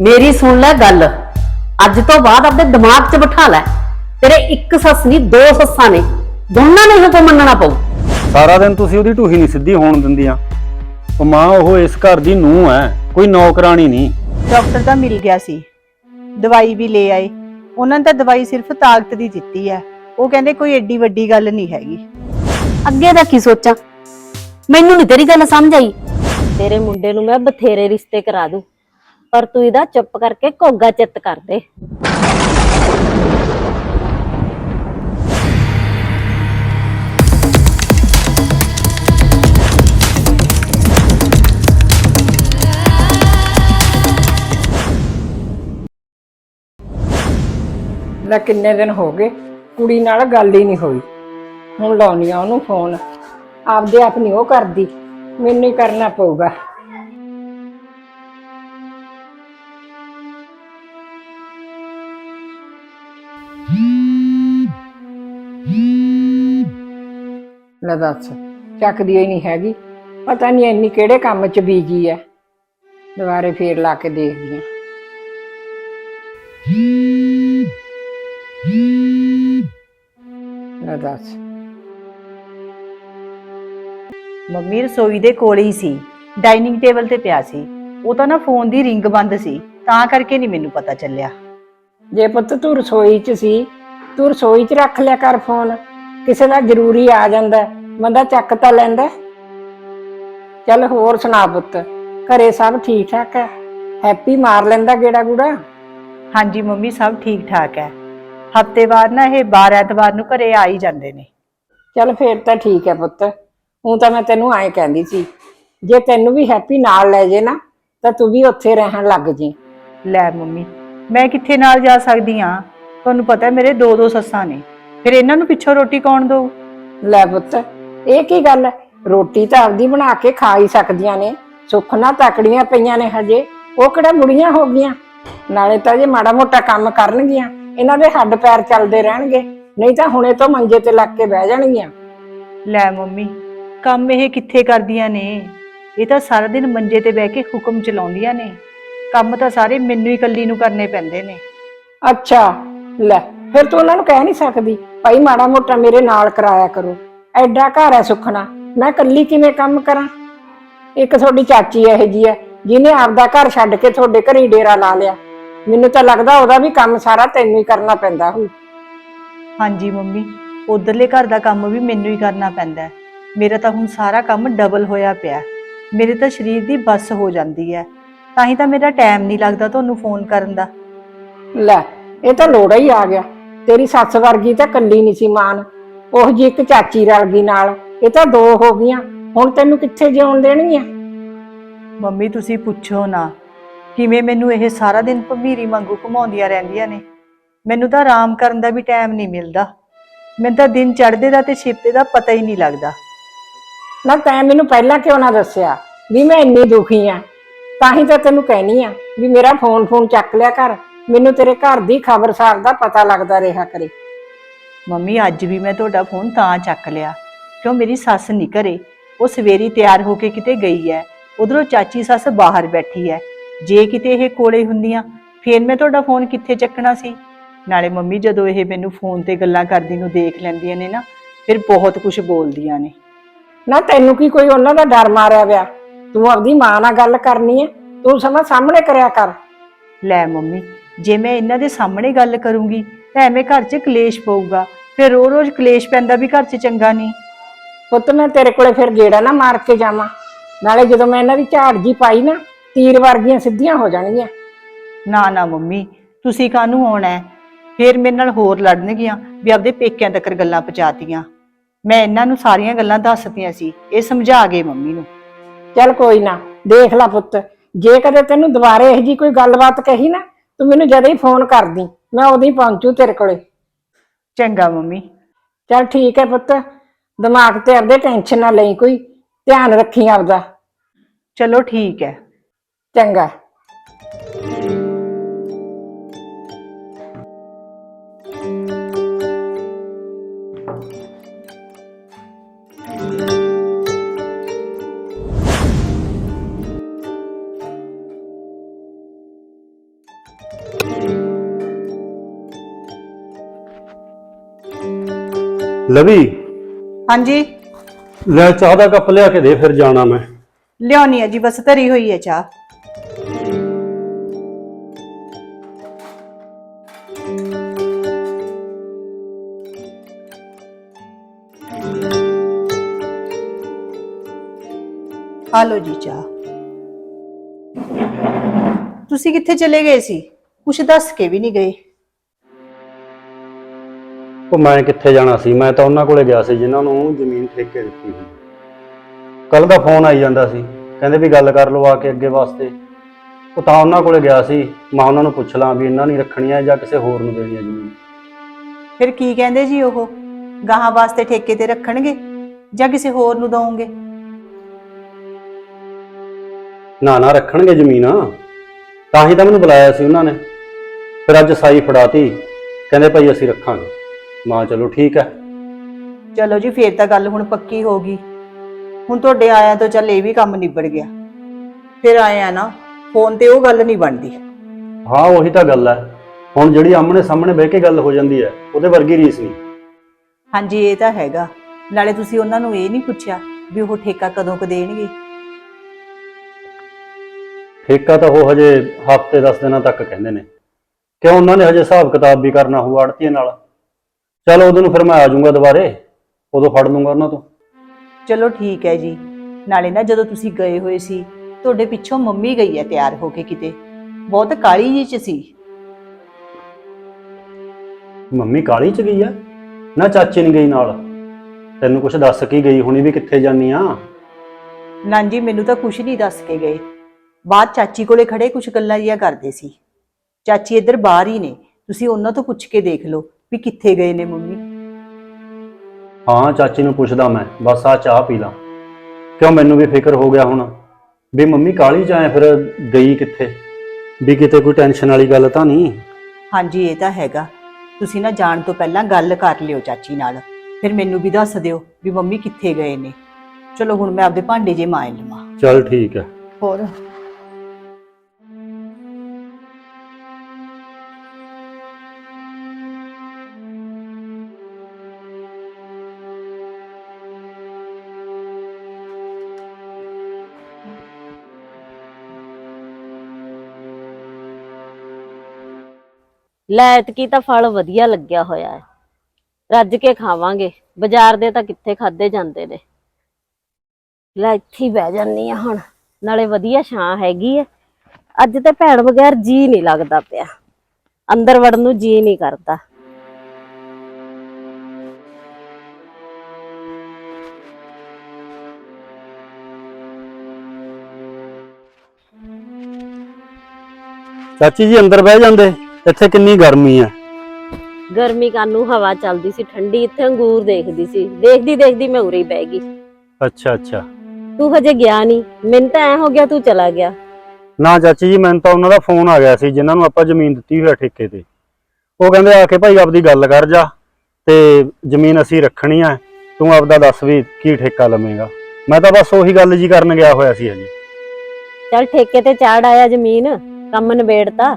ਮੇਰੀ ਸੁਣ ਲੈ ਗੱਲ। ਅੱਜ ਤੋਂ ਬਾਅਦ ਆਪਣੇ ਦਿਮਾਗ 'ਚ ਬਿਠਾ ਲੈ। ਤੇਰੇ ਇੱਕ ਸੱਸ ਨਹੀਂ ਦੋ ਸੱਸਾਂ ਨੇ। ਦੋਨਾਂ ਨੂੰ ਹੁਕਮ ਮੰਨਣਾ ਪਊ। ਸਾਰਾ ਦਿਨ ਤੁਸੀਂ ਉਹਦੀ ਢੂਹੀ ਨਹੀਂ ਸਿੱਧੀ ਹੋਣ ਦਿੰਦੀਆਂ। ਉਹ ਮਾਂ ਉਹ ਇਸ ਘਰ ਦੀ ਨੂੰਹ ਹੈ ਕੋਈ ਨੌਕਰਾਣੀ ਨਹੀਂ। ਡਾਕਟਰ ਤਾਂ ਮਿਲ ਗਿਆ ਸੀ। ਦਵਾਈ ਵੀ ਲੈ ਆਏ। ਉਹਨਾਂ ਨੇ ਤਾਂ ਦਵਾਈ ਸਿਰਫ ਤਾਕਤ ਦੀ ਦਿੱਤੀ ਹੈ। ਉਹ ਕਹਿੰਦੇ ਕੋਈ ਏਡੀ ਵੱਡੀ ਗੱਲ ਨਹੀਂ ਹੈਗੀ। ਅੱਗੇ ਦਾ ਕੀ ਸੋਚਾਂ? ਮੈਨੂੰ ਨਹੀਂ ਤੇਰੀ ਗੱਲ ਸਮਝ ਆਈ। ਤੇਰੇ ਮੁੰਡੇ ਨੂੰ ਮੈਂ ਬਥੇਰੇ ਰਿਸ਼ਤੇ ਕਰਾ ਦੂੰ। ਪਰ ਤੂੰ ਇਹਦਾ ਚੁੱਪ ਕਰਕੇ ਘੋਗਾ ਚਿੱਤ ਕਰ ਦੇ। ਲੈ ਕਿੰਨੇ ਦਿਨ ਹੋ ਗਏ, ਕੁੜੀ ਨਾਲ ਗੱਲ ਹੀ ਨਹੀਂ ਹੋਈ। ਹੁਣ ਲਾਉਣੀ ਆ ਉਹਨੂੰ ਫੋਨ ਆਪਦੇ ਆਪ ਨਹੀਂ ਉਹ ਕਰਦੀ, ਮੈਨੂੰ ਹੀ ਕਰਨਾ ਪਊਗਾ। ਲੈ ਦੱਸ। ਚੱਕਦੀ ਹੀ ਨਹੀਂ ਹੈਗੀ। ਪਤਾ ਨਹੀਂ ਇੰਨੀ ਕਿਹੜੇ ਕੰਮ 'ਚ ਬੀਜੀ ਐ। ਦੁਬਾਰੇ ਫੇਰ ਲਾ ਕੇ ਦੇਖਦੀ ਆ। ਲੈ ਦੱਸ। ਮੰਮੀ ਰਸੋਈ ਦੇ ਕੋਲੇ ਹੀ ਸੀ। ਡਾਈਨਿੰਗ ਟੇਬਲ ਤੇ ਪਿਆ ਸੀ। ਉਹ ਤਾਂ ਨਾ ਫੋਨ ਦੀ ਰਿੰਗ ਬੰਦ ਸੀ। ਤਾਂ ਕਰਕੇ ਨਹੀਂ ਮੈਨੂੰ ਪਤਾ ਚੱਲਿਆ। ਜੇ ਪੁੱਤ ਤੂੰ ਰਸੋਈ 'ਚ ਸੀ ਤੂੰ ਰਸੋਈ 'ਚ ਰੱਖ ਲਿਆ ਕਰ ਫੋਨ। ਕਿਸੇ ਦਾ ਜ਼ਰੂਰੀ ਆ ਜਾਂਦਾ। ਹੈ, ਬੰਦਾ ਚੱਕ ਤਾਂ ਲੈਂਦਾ ਹੈ। ਚੱਲ ਹੋਰ ਸੁਣਾ ਪੁੱਤ ਘਰੇ ਸਭ ਠੀਕ ਠਾਕ ਹੈ? ਹੈਪੀ ਮਾਰ ਲੈਂਦਾ ਗੇੜਾ ਗੂੜਾ? ਹਾਂਜੀ ਮੰਮੀ ਸਭ ਠੀਕ ਠਾਕ ਹੈ। ਹਫ਼ਤੇ ਬਾਅਦ ਨਾ ਇਹ ਬਾਰ ਐਤਵਾਰ ਨੂੰ ਘਰੇ ਆ ਹੀ ਜਾਂਦੇ ਨੇ। ਚੱਲ ਫੇਰ ਤਾਂ ਠੀਕ ਹੈ ਪੁੱਤ ਹੁਣ ਤਾਂ ਮੈਂ ਤੈਨੂੰ ਐਂ ਕਹਿੰਦੀ ਸੀ ਜੇ ਤੈਨੂੰ ਵੀ ਹੈਪੀ ਨਾਲ ਲੈ ਜੇ ਨਾ ਤਾਂ ਤੂੰ ਵੀ ਉੱਥੇ ਰਹਿਣ ਲੱਗ ਜੀ। ਲੈ ਮੰਮੀ ਮੈਂ ਕਿੱਥੇ ਨਾਲ ਜਾ ਸਕਦੀ ਆ ਤੁਹਾਨੂੰ ਪਤਾ ਹੈ ਮੇਰੇ ਦੋ ਦੋ ਸੱਸਾਂ ਨੇ। ਫਿਰ ਇਹਨਾਂ ਨੂੰ ਪਿੱਛੋਂ ਰੋਟੀ ਕੌਣ ਦਊ? ਲੈ ਪੁੱਤ ਇਹ ਕੀ ਗੱਲ ਹੈ? ਰੋਟੀ ਤਾਂ ਆਪਦੀ ਬਣਾ ਕੇ ਖਾ ਹੀ ਸਕਦੀਆਂ ਨੇ। ਸੁੱਖ ਨਾਲ ਤਕੜੀਆਂ ਪਈਆਂ ਨੇ ਹਜੇ। ਉਹ ਕਿਹੜਾ ਬੁੜੀਆਂ ਹੋ ਗਈਆਂ? ਨਾਲੇ ਤਾਂ ਜੇ ਮਾੜਾ ਮੋਟਾ ਕੰਮ ਕਰਨਗੀਆਂ ਇਹਨਾਂ ਦੇ ਹੱਡ ਪੈਰ ਚੱਲਦੇ ਰਹਿਣਗੇ। ਨਹੀਂ ਤਾਂ ਹੁਣੇ ਤੋਂ ਮੰਜੇ ਤੇ ਲੱਗ ਕੇ ਬਹਿ ਜਾਣਗੀਆਂ। ਲੈ ਮੰਮੀ ਕੰਮ ਇਹ ਕਿੱਥੇ ਕਰਦੀਆਂ ਨੇ? ਇਹ ਤਾਂ ਸਾਰਾ ਦਿਨ ਮੰਜੇ ਤੇ ਬਹਿ ਕੇ ਹੁਕਮ ਚਲਾਉਂਦੀਆਂ ਨੇ। ਕੰਮ ਤਾਂ ਸਾਰੇ ਮੈਨੂੰ ਹੀ ਇਕੱਲੀ ਨੂੰ ਕਰਨੇ ਪੈਂਦੇ ਨੇ। ਅੱਛਾ ਲੈ ਫਿਰ ਤੂੰ ਉਹਨਾਂ ਨੂੰ ਕਹਿ ਨਹੀਂ ਸਕਦੀ। ਭਾਈ ਮਾੜਾ ਮੋਟਾ ਮੇਰੇ ਨਾਲ ਕਰਾਇਆ ਕਰੋ। ਐਡਾ ਘਰ ਹੈ ਸੁਖਣਾ ਮੈਂ ਇਕੱਲੀ ਕਿਵੇਂ ਕੰਮ ਕਰਾਂ? ਇੱਕ ਤੁਹਾਡੀ ਚਾਚੀ ਇਹ ਜੀ ਹੈ ਜਿਹਨੇ ਆਪਦਾ ਘਰ ਛੱਡ ਕੇ ਤੁਹਾਡੇ ਘਰੇ ਡੇਰਾ ਲਾ ਲਿਆ। ਮੈਨੂੰ ਤਾਂ ਲੱਗਦਾ ਉਹਦਾ ਵੀ ਕੰਮ ਸਾਰਾ ਤੈਨੂੰ ਹੀ ਕਰਨਾ ਪੈਂਦਾ ਹੋਊ। ਹਾਂਜੀ ਮੰਮੀ ਉਧਰਲੇ ਘਰ ਦਾ ਕੰਮ ਵੀ ਮੈਨੂੰ ਹੀ ਕਰਨਾ ਪੈਂਦਾ ਹੈ। ਮੇਰਾ ਤਾਂ ਹੁਣ ਸਾਰਾ ਕੰਮ ਡਬਲ ਹੋਇਆ ਪਿਆ ਮੇਰੇ ਤਾਂ ਸਰੀਰ ਦੀ ਬੱਸ ਹੋ ਜਾਂਦੀ ਹੈ। ਤਾਂ ਹੀ ਤਾਂ ਮੇਰਾ ਟਾਈਮ ਨਹੀਂ ਲੱਗਦਾ ਤੁਹਾਨੂੰ ਫੋਨ ਕਰਨ ਦਾ। ਲੈ ਇਹ ਤਾਂ ਲੋੜਾ ਹੀ ਆ ਗਿਆ। ਤੇਰੀ ਸੱਸ ਵਰਗੀ ਤਾਂ ਕੱਲੀ ਨਹੀਂ ਸੀ ਮਾਨ। ਉਹ ਜੀ ਇੱਕ ਚਾਚੀ ਰਲ ਗਈ ਨਾਲ ਇਹ ਤਾਂ ਦੋ ਹੋ ਗਈਆਂ ਹੁਣ ਤੈਨੂੰ ਕਿੱਥੇ ਜਿਉਣ ਦੇਣਗੀਆਂ? ਮੰਮੀ ਤੁਸੀਂ ਪੁੱਛੋ ਨਾ ਕਿਵੇਂ ਮੈਨੂੰ ਇਹ ਸਾਰਾ ਦਿਨ ਭਮੀਰੀ ਵਾਂਗੂ ਘੁਮਾਉਂਦੀਆਂ ਰਹਿੰਦੀਆਂ ਨੇ? ਮੈਨੂੰ ਤਾਂ ਆਰਾਮ ਕਰਨ ਦਾ ਵੀ ਟਾਈਮ ਨਹੀਂ ਮਿਲਦਾ। ਮੈਨੂੰ ਤਾਂ ਦਿਨ ਚੜ੍ਹਦੇ ਦਾ ਤੇ ਛਿਪਦੇ ਦਾ ਪਤਾ ਹੀ ਨਹੀਂ ਲੱਗਦਾ। ਨਾ ਤੈਂ ਮੈਨੂੰ ਪਹਿਲਾਂ ਕਿਉਂ ਨਾ ਦੱਸਿਆ ਵੀ ਮੈਂ ਇੰਨੀ ਦੁਖੀ ਆ? ਤਾਂ ਹੀ ਤਾਂ ਤੈਨੂੰ ਕਹਿਨੀ ਆ ਵੀ ਮੇਰਾ ਫੋਨ ਫੋਨ ਚੱਕ ਲਿਆ ਕਰ ਮੈਨੂੰ ਤੇਰੇ ਘਰ ਦੀ ਖਬਰਸਾਰ ਦਾ ਪਤਾ ਲੱਗਦਾ ਰਿਹਾ ਕਰੇ। ਮੰਮੀ ਅੱਜ ਵੀ ਮੈਂ ਤੁਹਾਡਾ ਫੋਨ ਤਾਂ ਚੱਕ ਲਿਆ। ਕਿਉਂ ਮੇਰੀ ਸੱਸ ਨਹੀਂ ਘਰੇ? ਉਹ ਸਵੇਰੀ ਤਿਆਰ ਹੋ ਕੇ ਕਿਤੇ ਗਈ ਹੈ ਉਧਰੋਂ ਚਾਚੀ ਸੱਸ ਬਾਹਰ ਬੈਠੀ ਹੈ ਜੇ ਕਿਤੇ ਇਹ ਕੋਲੇ ਹੁੰਦੀਆਂ ਫੇਰ ਮੈਂ ਤੁਹਾਡਾ ਫੋਨ ਕਿੱਥੇ ਚੱਕਣਾ ਸੀ? ਨਾਲੇ ਮੰਮੀ ਜਦੋਂ ਇਹ ਮੈਨੂੰ ਫੋਨ ਤੇ ਗੱਲਾਂ ਕਰਦੀ ਨੂੰ ਦੇਖ ਲੈਂਦੀਆਂ ਨੇ ਨਾ ਫਿਰ ਬਹੁਤ ਕੁਝ ਬੋਲਦੀਆਂ ਨੇ। ਨਾ ਤੈਨੂੰ ਕੀ ਕੋਈ ਉਹਨਾਂ ਦਾ ਡਰ ਮਾਰਿਆ ਵਿਆ? ਤੂੰ ਆਪਦੀ ਮਾਂ ਨਾਲ ਗੱਲ ਕਰਨੀ ਹੈ ਤੂੰ ਸਮਾਂ ਸਾਹਮਣੇ ਕਰਿਆ ਕਰ। ਲੈ ਮੰਮੀ ਜੇ ਮੈਂ ਇਹਨਾਂ ਦੇ ਸਾਹਮਣੇ ਗੱਲ ਕਰੂੰਗੀ ਤਾਂ ਐਵੇਂ ਘਰ 'ਚ ਕਲੇਸ਼ ਪਊਗਾ। ਫਿਰ ਰੋ-ਰੋਜ਼ ਕਲੇਸ਼ ਪੈਂਦਾ ਵੀ ਘਰ 'ਚ ਚੰਗਾ ਨਹੀਂ। ਪੁੱਤ ਮੈਂ ਤੇਰੇ ਕੋਲੇ ਫਿਰ ਗੇੜਾ ਨਾ ਮਾਰ ਕੇ ਜਾਵਾਂ। ਨਾਲੇ ਜਦੋਂ ਮੈਂ ਇਹਨਾਂ ਦੀ ਝਾੜ ਜੀ ਪਾਈ ਨਾ ਤੀਰ ਵਰਗੀਆਂ ਸਿੱਧੀਆਂ ਹੋ ਜਾਣਗੀਆਂ। ਨਾ ਨਾ ਮੰਮੀ ਤੁਸੀਂ ਕਾਹਨੂੰ ਆਉਣਾ ਹੈ? ਫੇਰ ਮੇਰੇ ਨਾਲ ਹੋਰ ਲੜਨਗੀਆਂ ਵੀ ਆਪਦੇ ਪੇਕਿਆਂ ਤੱਕ ਗੱਲਾਂ ਪਹੁੰਚਾਤੀਆਂ। ਮੈਂ ਇਹਨਾਂ ਨੂੰ ਸਾਰੀਆਂ ਗੱਲਾਂ ਦੱਸਤੀਆਂ ਸੀ ਇਹ ਸਮਝਾ ਗਏ ਮੰਮੀ ਨੂੰ। ਚੱਲ ਕੋਈ ਨਾ ਦੇਖ ਲੈ ਪੁੱਤ ਜੇ ਕਦੇ ਤੈਨੂੰ ਦੁਬਾਰੇ ਇਹੋ ਜੀ ਕੋਈ ਗੱਲਬਾਤ ਕਹੀ ਨਾ ਤੂੰ ਮੈਨੂੰ ਜਦ ਹੀ ਫੋਨ ਕਰਦੀ। ਮੈਂ ਹੀ ਪਹੁੰਚੂ ਤੇਰੇ ਕੋਲੇ। ਚੰਗਾ ਮੰਮੀ। ਚੱਲ ਠੀਕ ਹੈ ਪੁੱਤ ਦਿਮਾਗ ਤੇ ਆਪਦੇ ਟੈਨਸ਼ਨ ਨਾ ਲਈ ਕੋਈ ਧਿਆਨ ਰੱਖੀ ਆਪਦਾ। ਚਲੋ ਠੀਕ ਹੈ। ਚੰਗਾ। ਲਵੀ ਹਾਂਜੀ। ਲੈ ਚਾਹ ਦਾ ਕੱਪ ਲਿਆ ਕੇ ਦੇ ਫਿਰ ਜਾਣਾ ਮੈਂ। ਲਿਆਉਣੀ ਹੈ ਜੀ ਬਸ ਧਰੀ ਹੋਈ ਹੈ ਚਾਹ। ਆ ਲਓ ਜੀ ਚਾਹ। ਤੁਸੀਂ ਕਿੱਥੇ ਚਲੇ ਗਏ ਸੀ? ਕੁਛ ਦੱਸ ਕੇ ਵੀ ਨਹੀਂ ਗਏ। ਉਹ ਮੈਂ ਕਿੱਥੇ ਜਾਣਾ ਸੀ? ਮੈਂ ਤਾਂ ਉਹਨਾਂ ਕੋਲੇ ਗਿਆ ਸੀ ਜਿਨ੍ਹਾਂ ਨੂੰ ਜ਼ਮੀਨ ਠੇਕੇ ਦਿੱਤੀ ਸੀ। ਕੱਲ ਦਾ ਫੋਨ ਆਈ ਜਾਂਦਾ ਸੀ। ਕਹਿੰਦੇ ਵੀ ਗੱਲ ਕਰ ਲਓ ਆ ਕੇ ਅੱਗੇ ਵਾਸਤੇ। ਉਹ ਤਾਂ ਉਹਨਾਂ ਕੋਲੇ ਗਿਆ ਸੀ। ਮੈਂ ਉਹਨਾਂ ਨੂੰ ਪੁੱਛ ਲਾਂ ਵੀ ਇਹਨਾਂ ਨਹੀਂ ਰੱਖਣੀ ਹੈ ਜਾਂ ਕਿਸੇ ਹੋਰ ਨੂੰ ਦੇਣੀ ਹੈ ਜ਼ਮੀਨ। ਫਿਰ ਕੀ ਕਹਿੰਦੇ ਜੀ ਉਹ? ਗਾਹਾਂ ਵਾਸਤੇ ਠੇਕੇ ਤੇ ਰੱਖਣਗੇ ਜਾਂ ਕਿਸੇ ਹੋਰ ਨੂੰ ਦਵੋਗੇ ਨਾ ਨਾ ਰੱਖਣਗੇ ਜ਼ਮੀਨ। ਤਾਂ ਹੀ ਤਾਂ ਮੈਨੂੰ ਬੁਲਾਇਆ ਸੀ ਉਹਨਾਂ ਨੇ। ਫਿਰ ਅੱਜ ਸਾਈ ਫੜਾਤੀ। ਕਹਿੰਦੇ ਭਾਈ ਅਸੀਂ ਰੱਖਾਂਗੇ। ਮਾਂ ਚਲੋ ਠੀਕ ਹੈ। ਚਲੋ ਜੀ ਫੇਰ ਤਾਂ ਗੱਲ ਹੁਣ ਪੱਕੀ ਹੋ ਗਈ। ਹੁਣ ਤੁਹਾਡੇ ਆਇਆਂ ਤੋਂ ਚੱਲ ਇਹ ਵੀ ਕੰਮ ਨਿਬੜ ਗਿਆ। ਫਿਰ ਆਏ ਆ ਨਾ ਫੋਨ ਤੇ ਉਹ ਗੱਲ ਨਹੀਂ ਬਣਦੀ। ਹਾਂ ਉਹੀ ਤਾਂ ਗੱਲ ਹੈ। ਹੁਣ ਜਿਹੜੀ ਆਮਣੇ ਸਾਹਮਣੇ ਬਹਿ ਕੇ ਗੱਲ ਹੋ ਜਾਂਦੀ ਹੈ ਉਹਦੇ ਵਰਗੀ ਰੀਸ ਨਹੀਂ। ਹਾਂਜੀ ਇਹ ਤਾਂ ਹੈਗਾ। ਨਾਲੇ ਤੁਸੀਂ ਉਹਨਾਂ ਨੂੰ ਇਹ ਨਹੀਂ ਪੁੱਛਿਆ ਵੀ ਉਹ ਠੇਕਾ ਕਦੋਂ ਕ ਦੇਣਗੇ। ਠੇਕਾ ਤਾਂ ਉਹ ਹਜੇ ਹਫ਼ਤੇ 10 ਦਿਨਾਂ ਤੱਕ ਕਹਿੰਦੇ ਨੇ। ਕਿਉਂ ਉਹਨਾਂ ਨੇ ਹਜੇ ਹਿਸਾਬ ਕਿਤਾਬ ਵੀ ਕਰਨਾ ਹੋਊ ਆੜਤੀਏ ਨਾਲ? ਚਲ ਉਦੋਂ ਨੂੰ ਫਿਰ ਮੈਂ ਆ ਜਾਊਂਗਾ ਦੁਬਾਰੇ ਉਦੋਂ ਫੜ ਲੂੰਗਾ ਉਹਨਾਂ ਤੋਂ। ਚਲੋ ਠੀਕ ਹੈ ਜੀ। ਨਾਲੇ ਨਾ ਜਦੋਂ ਤੁਸੀਂ ਗਏ ਹੋਏ ਸੀ ਤੁਹਾਡੇ ਪਿੱਛੋਂ ਮੰਮੀ ਗਈ ਹੈ ਤਿਆਰ ਹੋ ਕੇ ਕਿਤੇ। ਬਹੁਤ ਕਾਲੀ ਜੀ ਚ ਸੀ। ਮੰਮੀ ਕਾਲੀ ਚ ਗਈ ਆ? ਨਾ ਚਾਚੀ ਨਹੀਂ ਗਈ ਨਾਲ। ਤੈਨੂੰ ਕੁਝ ਦੱਸ ਕੇ ਗਈ ਹੁਣੀ ਵੀ ਕਿੱਥੇ ਜਾਨੀ ਆ? ਨਾਂ ਜੀ ਮੈਨੂੰ ਤਾਂ ਕੁਝ ਨਹੀਂ ਦੱਸ ਕੇ ਗਏ। ਬਾਅਦ ਚਾਚੀ ਕੋਲੇ ਖੜੇ ਕੁਝ ਗੱਲਾਂ ਜਿਹੀਆਂ ਕਰਦੇ ਸੀ। ਚਾਚੀ ਇੱਧਰ ਬਾਹਰ ਹੀ ਨੇ। ਤੁਸੀਂ ਉਹਨਾਂ ਤੋਂ ਪੁੱਛ ਕੇ ਦੇਖ ਲਓ। ਵੀ ਕਿੱਥੇ ਗਏ ਨੇ ਮੰਮੀ? ਹਾਂ ਚਾਚੀ ਨੂੰ ਪੁੱਛਦਾ ਮੈਂ ਬਸ ਆ ਚਾਹ ਪੀ ਲਾਂ। ਕਿਉਂ ਮੈਨੂੰ ਵੀ ਫਿਕਰ ਹੋ ਗਿਆ ਹੁਣ? ਵੀ ਮੰਮੀ ਕਾਲੀ ਆਏ ਫਿਰ ਗਈ ਕਿੱਥੇ? ਵੀ ਕਿਤੇ ਕੋਈ ਟੈਨਸ਼ਨ ਵਾਲੀ ਗੱਲ ਤਾਂ ਨਹੀਂ? ਹਾਂਜੀ ਇਹ ਤਾਂ ਹੈਗਾ। ਤੁਸੀਂ ਨਾ ਜਾਣ ਤੋਂ ਪਹਿਲਾਂ ਗੱਲ ਕਰ ਲਿਓ ਚਾਚੀ ਨਾਲ। ਫਿਰ ਮੈਨੂੰ ਵੀ ਦੱਸ ਦਿਓ ਵੀ ਮੰਮੀ ਕਿੱਥੇ ਗਏ ਨੇ। ਚਲੋ ਹੁਣ ਮੈਂ ਆਪਦੇ ਭਾਂਡੇ ਜੇ ਮਾਂ ਲਵਾਂ। ਚੱਲ ਠੀਕ ਹੈ। ਹੋਰ? ਲੈਟ ਕੀ ਤਾਂ ਫਲ ਵਧੀਆ ਲੱਗਿਆ ਹੋਇਆ ਹੈ। ਰੱਜ ਕੇ ਖਾਵਾਂਗੇ। ਬਾਜ਼ਾਰ ਦੇ ਤਾਂ ਕਿੱਥੇ ਖਾਦੇ ਜਾਂਦੇ ਨੇ। ਲੈ ਇੱਥੇ ਹੀ ਬਹਿ ਜਾਨੀ ਆ ਹੁਣ। ਨਾਲੇ ਵਧੀਆ ਛਾਂ ਹੈਗੀ ਐ ਅੱਜ ਤੇ ਭੈਣ ਬਗੈਰ ਜੀ ਨਹੀਂ ਲੱਗਦਾ ਪਿਆ। ਅੰਦਰ ਵੜਨ ਨੂੰ ਜੀ ਨਹੀਂ ਕਰਦਾ। ਚਾਚੀ ਜੀ ਅੰਦਰ ਬਹਿ ਜਾਂਦੇ। ਇੱਥੇ ਕਿੰਨੀ ਗਰਮੀ ਹੈ ਗਰਮੀ ਕਾਨੂੰ ਹਵਾ ਚੱਲਦੀ ਸੀ ਠੰਡੀ ਇੱਥੇ ਅੰਗੂਰ ਦੇਖਦੀ ਸੀ। ਦੇਖਦੀ ਦੇਖਦੀ ਮੈਂ ਉਰੇ ਹੀ ਬਹਿ ਗਈ। ਅੱਛਾ ਅੱਛਾ। ਤੂੰ ਹਜੇ ਗਿਆ ਨਹੀਂ। ਮੈਨੂੰ ਤਾਂ ਐ ਹੋ ਗਿਆ ਤੂੰ ਚਲਾ ਗਿਆ। ਨਾ ਚਾਚੀ ਜੀ ਮੈਨੂੰ ਤਾਂ ਉਹਨਾਂ ਦਾ ਫੋਨ ਆ ਗਿਆ ਸੀ ਜਿਨ੍ਹਾਂ ਨੂੰ ਆਪਾਂ ਜ਼ਮੀਨ ਦਿੱਤੀ ਹੋਈ ਆ ਠੇਕੇ ਤੇ। ਉਹ ਕਹਿੰਦੇ ਆ ਕੇ ਭਾਈ ਆਪਦੀ ਗੱਲ ਕਰ ਜਾ ਤੇ ਜ਼ਮੀਨ ਅਸੀਂ ਰੱਖਣੀ ਆ। ਤੂੰ ਆਪਦਾ ਦੱਸ ਵੀ ਕੀ ਠੇਕਾ ਲਵੇਂਗਾ। ਮੈਂ ਤਾਂ ਬਸ ਉਹੀ ਗੱਲ ਜੀ ਕਰਨ ਗਿਆ ਹੋਇਆ ਸੀ ਹਜੇ। ਚੱਲ ਠੇਕੇ ਤੇ ਚਾੜ ਆਇਆ ਜ਼ਮੀਨ ਕੰਮ ਨਿਬੇੜਤਾ।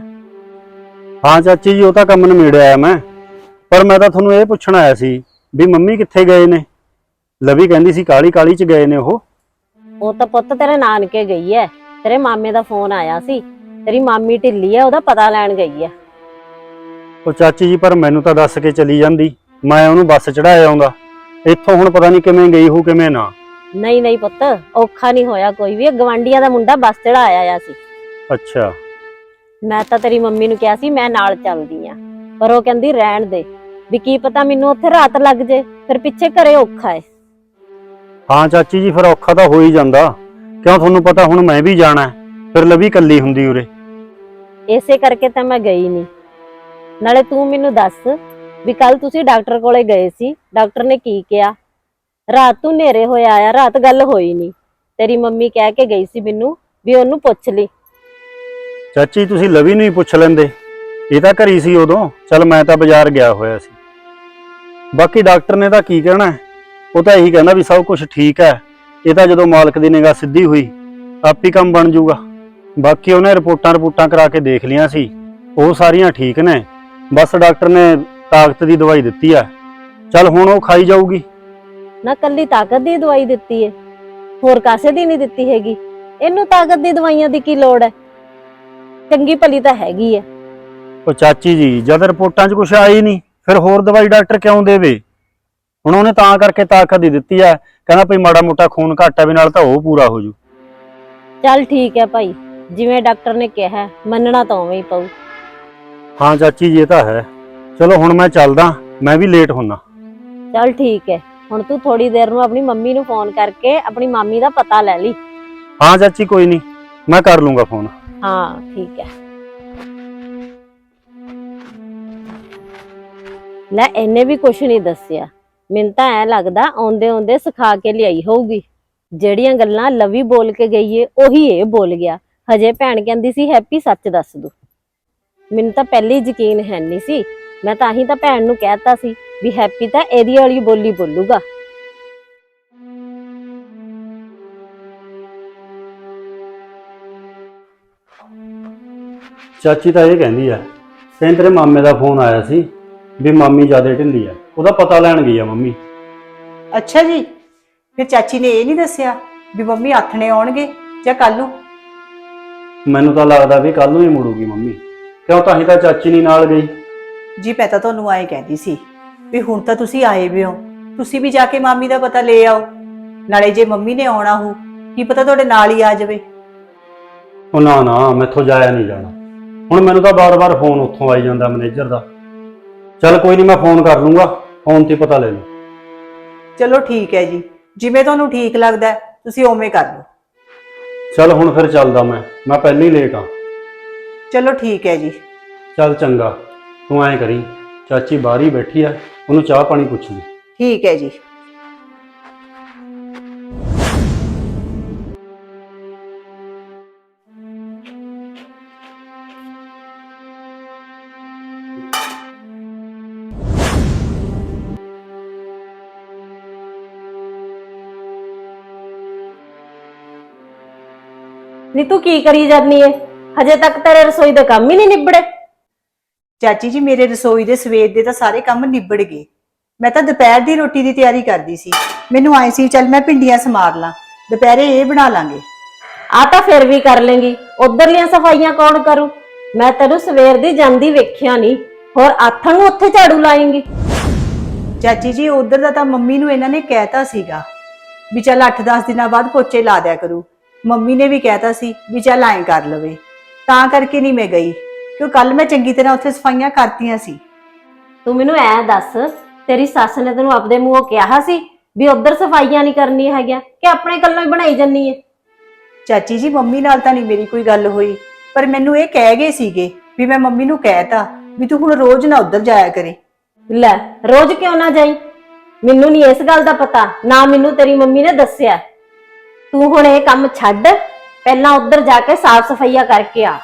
ਹਾਂ ਚਾਚੀ ਜੀ ਉਹ ਤਾਂ ਕੰਮ ਨਿਬੇੜਿਆ ਆ ਮੈਂ। ਪਰ ਮੈਂ ਤਾਂ ਤੁਹਾਨੂੰ ਇਹ ਪੁੱਛਣ ਆਇਆ ਸੀ ਵੀ ਮੰਮੀ ਕਿੱਥੇ ਗਏ ਨੇ? ਲਵੀ ਕਹਿੰਦੀ ਸੀ ਕਾਲੀ ਕਾਲੀ ਚ ਗਏ ਨੇ ਉਹ। ਉਹ ਤਾਂ ਪੁੱਤ ਤੇਰੇ ਨਾਨਕੇ ਗਈ ਐ। ਤੇਰੇ ਮਾਮੇ ਦਾ ਫੋਨ ਆਇਆ ਸੀ। ਤੇਰੀ ਮਾਮੀ ਢਿੱਲੀ ਐ ਉਹਦਾ ਪਤਾ ਲੈਣ ਗਈ ਐ। ਉਹ ਚਾਚੀ ਜੀ ਪਰ ਮੈਨੂੰ ਤਾਂ ਦੱਸ ਕੇ ਚਲੀ ਜਾਂਦੀ। ਮੈਂ ਉਹਨੂੰ ਬੱਸ ਚੜਾਇਆ ਆਉਂਦਾ। ਇੱਥੋਂ ਹੁਣ ਪਤਾ ਨਹੀਂ ਕਿਵੇਂ ਗਈ ਹੋ ਕਿਵੇਂ ਨਾ। ਨਹੀਂ ਨਹੀਂ ਪੁੱਤ ਔਖਾ ਨਹੀਂ ਹੋਇਆ ਕੋਈ ਵੀ। ਗਵਾਂਡੀਆਂ ਦਾ ਮੁੰਡਾ ਬੱਸ ਚੜਾ ਆਇਆ ਸੀ। ਅੱਛਾ। ਮੈਂ ਤਾਂ ਤੇਰੀ ਮੰਮੀ ਨੂੰ ਕਿਹਾ ਸੀ ਮੈਂ ਨਾਲ ਚੱਲਦੀ ਆ। ਪਰ ਉਹ ਕਹਿੰਦੀ ਰਹਿਣ ਦੇ। ਵੀ ਕੀ ਪਤਾ ਮੈਨੂੰ ਉੱਥੇ ਰਾਤ ਲੱਗ ਜੇ ਫਿਰ ਪਿੱਛੇ ਘਰੇ ਔਖਾ ਏ। ਹਾਂ ਚਾਚੀ ਜੀ ਫਿਰ ਔਖਾ ਤਾਂ ਹੋ ਹੀ ਜਾਂਦਾ। ਕਿਉਂ ਤੁਹਾਨੂੰ ਪਤਾ ਹੁਣ ਮੈਂ ਵੀ ਜਾਣਾ ਹੈ। ਫਿਰ ਲਵੀ ਕੱਲੀ ਹੁੰਦੀ ਉਰੇ। ਇਸੇ ਕਰਕੇ ਤਾਂ ਮੈਂ ਗਈ ਨਹੀਂ ਨਾਲੇ ਤੂੰ ਮੈਨੂੰ ਦੱਸ ਵੀ ਕੱਲ ਤੁਸੀਂ ਡਾਕਟਰ ਕੋਲੇ ਗਏ ਸੀ। ਡਾਕਟਰ ਨੇ ਕੀ ਕਿਹਾ? ਰਾਤ ਤੂੰ ਨੇਰੇ ਹੋਇਆ ਆਇਆ ਰਾਤ ਗੱਲ ਹੋਈ ਨਹੀਂ ਤੇਰੀ ਮੰਮੀ ਕਹਿ ਕੇ ਗਈ ਸੀ ਮੈਨੂੰ ਵੀ ਉਹਨੂੰ ਪੁੱਛ ਲਈ। ਚਾਚੀ, ਤੁਸੀਂ ਲਵੀ ਨੂੰ ਹੀ ਪੁੱਛ ਲੈਂਦੇ। ਇਹ ਤਾਂ ਘਰੀ ਸੀ ਉਦੋਂ। ਚਲ ਮੈਂ ਤਾਂ ਬਾਜ਼ਾਰ ਗਿਆ ਹੋਇਆ ਸੀ। ਬਾਕੀ ਡਾਕਟਰ ਨੇ ਤਾਂ ਕੀ ਕਹਿਣਾ ਉਹ ਤਾਂ ਇਹੀ ਕਹਿੰਦਾ ਵੀ ਸਭ ਕੁਝ ਠੀਕ ਹੈ। ਇਹ ਤਾਂ ਜਦੋਂ ਮਾਲਕ ਦੀ ਨਿਗਾਹ ਸਿੱਧੀ ਹੋਈ, ਆਪ ਹੀ ਕੰਮ ਬਣ ਜਾਊਗਾ। ਬਾਕੀ ਉਹਨੇ ਰਿਪੋਰਟਾਂ ਰਿਪੋਰਟਾਂ ਕਰਾ ਕੇ ਦੇਖ ਲੀਆਂ ਸੀ। ਉਹ ਸਾਰੀਆਂ ਠੀਕ ਨੇ। ਬਸ ਡਾਕਟਰ ਨੇ ਤਾਕਤ ਦੀ ਦਵਾਈ ਦਿੱਤੀ ਆ। ਚੱਲ ਹੁਣ ਉਹ ਖਾਈ ਜਾਊਗੀ। ਨਾ ਕੱਲੀ ਤਾਕਤ ਦੀ ਦਵਾਈ ਦਿੱਤੀ ਏ। ਹੋਰ ਕਾਸੇ ਦੀ ਨਹੀਂ ਦਿੱਤੀ ਹੈਗੀ। ਇਹਨੂੰ ਤਾਕਤ ਦੀ ਦਵਾਈਆਂ ਦੀ ਕੀ ਲੋੜ ਹੈ? ਚੰਗੀ ਭਲੀ ਤਾਂ ਹੈਗੀ ਹੈ ਉਹ ਚਾਚੀ ਜੀ ਜਦ ਰਿਪੋਰਟਾਂ 'ਚ ਕੁਝ ਆਈ ਨਹੀਂ ਫਿਰ ਹੋਰ ਦਵਾਈ ਡਾਕਟਰ ਕਿਉਂ ਦੇਵੇ? ਹੁਣ ਉਹਨੇ ਤਾਂ ਕਰਕੇ ਤਾਕਤ ਹੀ ਦਿੱਤੀ ਆ ਕਹਿੰਦਾ ਭਈ ਮਾੜਾ ਮੋਟਾ ਖੂਨ ਘੱਟ ਆ ਵੀ ਨਾਲ ਤਾਂ ਉਹ ਪੂਰਾ ਹੋ ਜੂ। ਚੱਲ ਠੀਕ ਹੈ ਭਾਈ ਜਿਵੇਂ ਡਾਕਟਰ ਨੇ ਕਿਹਾ ਮੰਨਣਾ ਤਾਂ ਉਵੇਂ ਹੀ ਪਊ। ਹਾਂ ਚਾਚੀ ਜੀ ਇਹ ਤਾਂ ਹੈ। ਚਲੋ ਹੁਣ ਮੈਂ ਚੱਲਦਾ ਮੈਂ ਵੀ ਲੇਟ ਹੁੰਨਾ। ਚੱਲ ਠੀਕ ਹੈ ਹੁਣ ਤੂੰ ਥੋੜੀ ਦੇਰ ਨੂੰ ਆਪਣੀ ਮੰਮੀ ਨੂੰ ਫੋਨ ਕਰਕੇ ਆਪਣੀ ਮਾਮੀ ਦਾ ਪਤਾ ਲੈ ਲਈ। ਹਾਂ ਚਾਚੀ ਕੋਈ ਨਹੀਂ ਮੈਂ ਕਰ ਲੂੰਗਾ ਫੋਨ ਹਾਂ, ਠੀਕ ਹੈ। ਲੈ, ਇਹਨੇ ਵੀ ਕੁਝ ਨਹੀਂ ਦੱਸਿਆ। ਮੈਨੂੰ ਤਾਂ ਐ ਲੱਗਦਾ ਆਉਂਦੇ ਆਉਂਦੇ ਸਿਖਾ ਕੇ ਲਿਆਈ ਹੋਊਗੀ। ਜਿਹੜੀਆਂ ਗੱਲਾਂ ਲਵੀ ਬੋਲ ਕੇ ਗਈ ਏ, ਉਹੀ ਇਹ ਬੋਲ ਗਿਆ। ਹਜੇ ਭੈਣ ਕਹਿੰਦੀ ਸੀ, ਹੈਪੀ, ਸੱਚ ਦੱਸ ਦੂ। ਮੈਨੂੰ ਤਾਂ ਪਹਿਲੇ ਹੀ ਯਕੀਨ ਹੈ ਨਹੀਂ ਸੀ। ਮੈਂ ਤਾਂ ਹੀ ਤਾਂ ਭੈਣ ਨੂੰ ਕਹਿਤਾ ਸੀ ਵੀ ਹੈਪੀ ਤਾਂ ਇਹਦੀ ਵਾਲੀ ਬੋਲੀ ਬੋਲੂਗਾ। ਚਾਚੀ ਤਾਂ ਇਹ ਕਹਿੰਦੀ ਆ ਕਹਿੰਦੇ ਤੇਰੇ ਮਾਮੇ ਦਾ ਫੋਨ ਆਇਆ ਸੀ ਵੀ ਮਾਮੀ ਜ਼ਿਆਦਾ ਢਿੱਲੀ ਆ। ਉਹਦਾ ਪਤਾ ਲੈਣ ਗਈ ਆ ਮੰਮੀ। ਅੱਛਾ ਜੀ ਫਿਰ ਚਾਚੀ ਨੇ ਇਹ ਨਹੀਂ ਦੱਸਿਆ ਵੀ ਮੰਮੀ ਆਥਣੇ ਆਉਣਗੇ ਜਾਂ ਕੱਲ ਨੂੰ? ਮੈਨੂੰ ਤਾਂ ਲੱਗਦਾ ਵੀ ਕੱਲ ਨੂੰ ਹੀ ਮੁੜੂਗੀ ਮੰਮੀ। ਕਿਉਂ ਤਾਂ ਹੀ ਤਾਂ ਚਾਚੀ ਨਹੀਂ ਨਾਲ ਗਈ? ਜੀ ਮੈਂ ਤਾਂ ਤੁਹਾਨੂੰ ਆਏ ਕਹਿੰਦੀ ਸੀ ਵੀ ਹੁਣ ਤਾਂ ਤੁਸੀਂ ਆਏ ਵੀ ਹੋ। ਤੁਸੀਂ ਵੀ ਜਾ ਕੇ ਮਾਮੀ ਦਾ ਪਤਾ ਲੈ ਆਓ। ਨਾਲੇ ਜੇ ਮੰਮੀ ਨੇ ਆਉਣਾ ਹੋ ਕੀ ਪਤਾ ਤੁਹਾਡੇ ਨਾਲ ਹੀ ਆ ਜਾਵੇ। ਉਹ ਨਾ ਨਾ ਮੈਥੋਂ ਜਾਇਆ ਨਹੀਂ ਜਾਣਾ। ਹੁਣ ਮੈਨੂੰ ਤਾਂ ਬਾਰ-ਬਾਰ ਫੋਨ ਉੱਥੋਂ ਆਈ ਜਾਂਦਾ ਮੈਨੇਜਰ ਦਾ। ਚੱਲ ਕੋਈ ਨਹੀਂ ਮੈਂ ਫੋਨ ਕਰ ਲੂੰਗਾ ਫੋਨ ਤੇ ਪਤਾ ਲੈ ਲੂ ਚਲੋ ਠੀਕ ਹੈ ਜੀ ਜਿਵੇਂ ਤੁਹਾਨੂੰ ਠੀਕ ਲੱਗਦਾ ਹੈ, ਤੁਸੀਂ ਓਵੇਂ ਕਰ ਲਓ। ਚੱਲ ਹੁਣ ਫਿਰ ਚੱਲਦਾ ਮੈਂ ਮੈਂ ਪਹਿਲਾਂ ਹੀ ਲੇਟ ਆ ਚਲੋ ਠੀਕ ਹੈ ਜੀ। ਚੱਲ ਚੰਗਾ ਤੂੰ ਐਂ ਕਰੀ ਚਾਚੀ ਬਾਹਰ ਹੀ ਬੈਠੀ ਆ ਉਹਨੂੰ ਚਾਹ ਪਾਣੀ ਪੁੱਛ ਲਈ। ਠੀਕ ਹੈ ਜੀ। ਨੀ ਤੂੰ ਕੀ ਕਰੀ ਜਾਂਦੀ ਏ? ਹਜੇ ਤੱਕ ਤੇਰੇ ਰਸੋਈ ਦੇ ਕੰਮ ਹੀ ਨਹੀਂ ਨਿਬੜੇ। ਚਾਚੀ ਜੀ ਮੇਰੇ ਰਸੋਈ ਦੇ ਸਵੇਰ ਦੇ ਤਾਂ ਸਾਰੇ ਕੰਮ ਨਿਬੜ ਗਏ। ਮੈਂ ਤਾਂ ਦੁਪਹਿਰ ਦੀ ਰੋਟੀ ਦੀ ਤਿਆਰੀ ਕਰਦੀ ਸੀ। ਮੈਨੂੰ ਆਏ ਸੀ ਚੱਲ ਮੈਂ ਭਿੰਡੀਆਂ ਸਮਾਰ ਲਾਂ। ਦੁਪਹਿਰੇ ਇਹ ਬਣਾ ਲਾਂਗੇ। ਆ ਤਾਂ ਫਿਰ ਵੀ ਕਰ ਲੇਂਗੀ। ਉਧਰਲੀਆਂ ਸਫਾਈਆਂ ਕੌਣ ਕਰੂ? ਮੈਂ ਤੈਨੂੰ ਸਵੇਰ ਦੀ ਜਾਂਦੀ ਵੇਖਿਆ ਨਹੀਂ ਹੋਰ ਆਥਣ ਨੂੰ ਉੱਥੇ ਝਾੜੂ ਲਾਏਂਗੀ। ਚਾਚੀ ਜੀ ਉਧਰ ਦਾ ਤਾਂ ਮੰਮੀ ਨੂੰ ਇਹਨਾਂ ਨੇ ਕਹਿਤਾ ਸੀਗਾ ਵੀ ਚੱਲ 8-10 ਦਿਨਾਂ ਬਾਅਦ ਪੋਚੇ ਲਾ ਦਿਆ ਕਰੂ। ਮੰਮੀ ਨੇ ਵੀ ਕਹਿਤਾ ਸੀ ਵੀ ਚੱਲ ਐਂ ਕਰ ਲਵੇ। ਤਾਂ ਕਰਕੇ ਨਹੀਂ ਮੈਂ ਗਈ ਕਿਉਂ ਕੱਲ ਮੈਂ ਚੰਗੀ ਤਰ੍ਹਾਂ ਉੱਥੇ ਸਫਾਈਆਂ ਕਰਤੀਆਂ ਸੀ। ਤੂੰ ਮੈਨੂੰ ਐ ਦੱਸ ਤੇਰੀ ਸੱਸ ਨੇ ਤੈਨੂੰ ਆਪਦੇ ਮੂੰਹੋਂ ਕਿਹਾ ਸੀ ਵੀ ਉਧਰ ਸਫਾਈਆਂ ਨਹੀਂ ਕਰਨੀਆਂ ਹੈਗੀਆਂ ਕਿ ਆਪਣੇ ਕੱਲੋਂ ਹੀ ਬਣਾਈ ਜੰਨੀ ਏ ਚਾਚੀ ਜੀ ਮੰਮੀ ਨਾਲ ਤਾਂ ਨਹੀਂ ਮੇਰੀ ਕੋਈ ਗੱਲ ਹੋਈ ਪਰ ਮੈਨੂੰ ਇਹ ਕਹਿ ਗਏ ਸੀਗੇ ਵੀ ਮੈਂ ਮੰਮੀ ਨੂੰ ਕਹਿਤਾ ਵੀ ਤੂੰ ਹੁਣ ਰੋਜ਼ ਨਾ ਉੱਧਰ ਜਾਇਆ ਕਰੇ। ਲੈ ਰੋਜ਼ ਕਿਉਂ ਨਾ ਜਾਈ? ਮੈਨੂੰ ਨਹੀਂ ਇਸ ਗੱਲ ਦਾ ਪਤਾ ਨਾ ਮੈਨੂੰ ਤੇਰੀ ਮੰਮੀ ਨੇ ਦੱਸਿਆ। ਤੂੰ ਹੁਣ ਇਹ ਕੰਮ ਛੱਡ ਪਹਿਲਾਂ ਉੱਧਰ ਜਾ ਕੇ ਸਾਫ਼ ਸਫਾਈਆ ਕਰਕੇ ਆ।